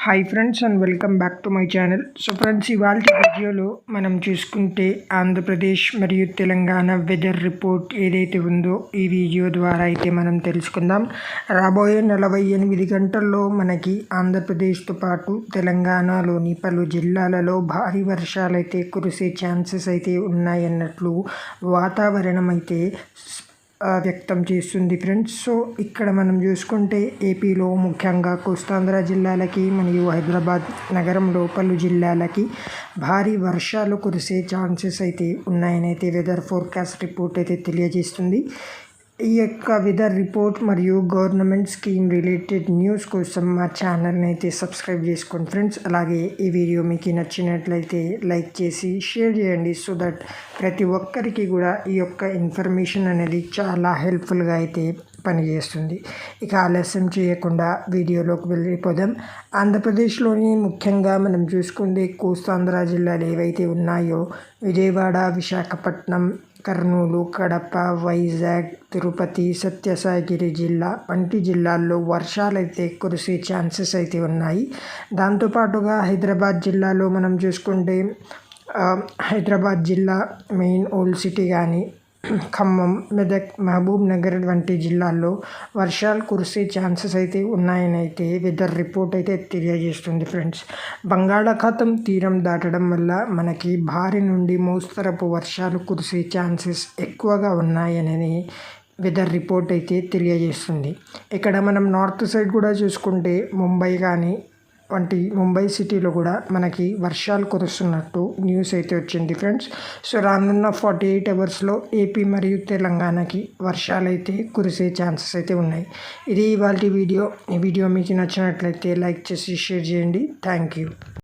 Hi friends and welcome back to my channel so friends ఇవాళ వీడియోలో మనం చూసుకుంటే ఆంధ్రప్రదేశ్ మరియు తెలంగాణ వెదర్ రిపోర్ట్ ఏదైతే ఉందో ఈ వీడియో ద్వారా అయితే మనం తెలుసుకుందాం. రాబోయే నలభై ఎనిమిది గంటల్లో మనకి ఆంధ్రప్రదేశ్తో పాటు తెలంగాణలోని పలు జిల్లాలలో భారీ వర్షాలు అయితే కురిసే ఛాన్సెస్ అయితే ఉన్నాయన్నట్లు వాతావరణం అయితే వ్యక్తం చేస్తుంది ఫ్రెండ్స్. సో ఇక్కడ మనం చూసుకుంటే ఏపీలో ముఖ్యంగా కోస్తాంధ్ర జిల్లాలకి మరియు హైదరాబాద్ నగరంలో పలు జిల్లాలకి భారీ వర్షాలు కురిసే ఛాన్సెస్ అయితే ఉన్నాయని అయితే వెదర్ ఫోర్కాస్ట్ రిపోర్ట్ అయితే తెలియజేస్తుంది. ఈ యొక్క వెదర్ రిపోర్ట్ మరియు గవర్నమెంట్ స్కీమ్ రిలేటెడ్ న్యూస్ కోసం మా ఛానల్ని అయితే సబ్స్క్రైబ్ చేసుకోండి ఫ్రెండ్స్. అలాగే ఈ వీడియో మీకు నచ్చినట్లయితే లైక్ చేసి షేర్ చేయండి సో దట్ ప్రతి ఒక్కరికి కూడా ఈ యొక్క ఇన్ఫర్మేషన్ అనేది చాలా హెల్ప్ఫుల్గా అయితే పనిచేస్తుంది ఇక ఆలస్యం చేయకుండా వీడియోలోకి వెళ్ళిపోదాం. ఆంధ్రప్రదేశ్లోని ముఖ్యంగా మనం చూసుకుంటే కోస్తాంధ్ర జిల్లాలు ఏవైతే ఉన్నాయో విజయవాడ విశాఖపట్నం కర్నూలు కడప వైజాగ్ తిరుపతి సత్యసాయిగిరి జిల్లా వంటి జిల్లాల్లో వర్షాలైతే కురిసే ఛాన్సెస్ అయితే ఉన్నాయి. దాంతోపాటుగా హైదరాబాద్ జిల్లాలో మనం చూసుకుంటే హైదరాబాద్ జిల్లా మెయిన్ ఓల్డ్ సిటీ కానీ ఖమ్మం మెదక్ మహబూబ్ నగర్ వంటి జిల్లాల్లో వర్షాలు కురిసే ఛాన్సెస్ అయితే ఉన్నాయని అయితే వెదర్ రిపోర్ట్ అయితే తెలియజేస్తుంది ఫ్రెండ్స్. బంగాళాఖాతం తీరం దాటడం వల్ల మనకి భారీ నుండి మోస్తరపు వర్షాలు కురిసే ఛాన్సెస్ ఎక్కువగా ఉన్నాయని వెదర్ రిపోర్ట్ అయితే తెలియజేస్తుంది. ఇక్కడ మనం నార్త్ సైడ్ కూడా చూసుకుంటే ముంబై కానీ వంటి ముంబై సిటీలో కూడా మనకి వర్షాలు కురుస్తున్నట్టు న్యూస్ అయితే వచ్చింది ఫ్రెండ్స్ సో రానున్న ఫార్టీ ఎయిట్ అవర్స్లో ఏపీ మరియు తెలంగాణకి వర్షాలు అయితే కురిసే ఛాన్సెస్ అయితే ఉన్నాయి. ఇది ఇవాళ వీడియో ఈ వీడియో మీకు నచ్చినట్లయితే లైక్ చేసి షేర్ చేయండి. Thank you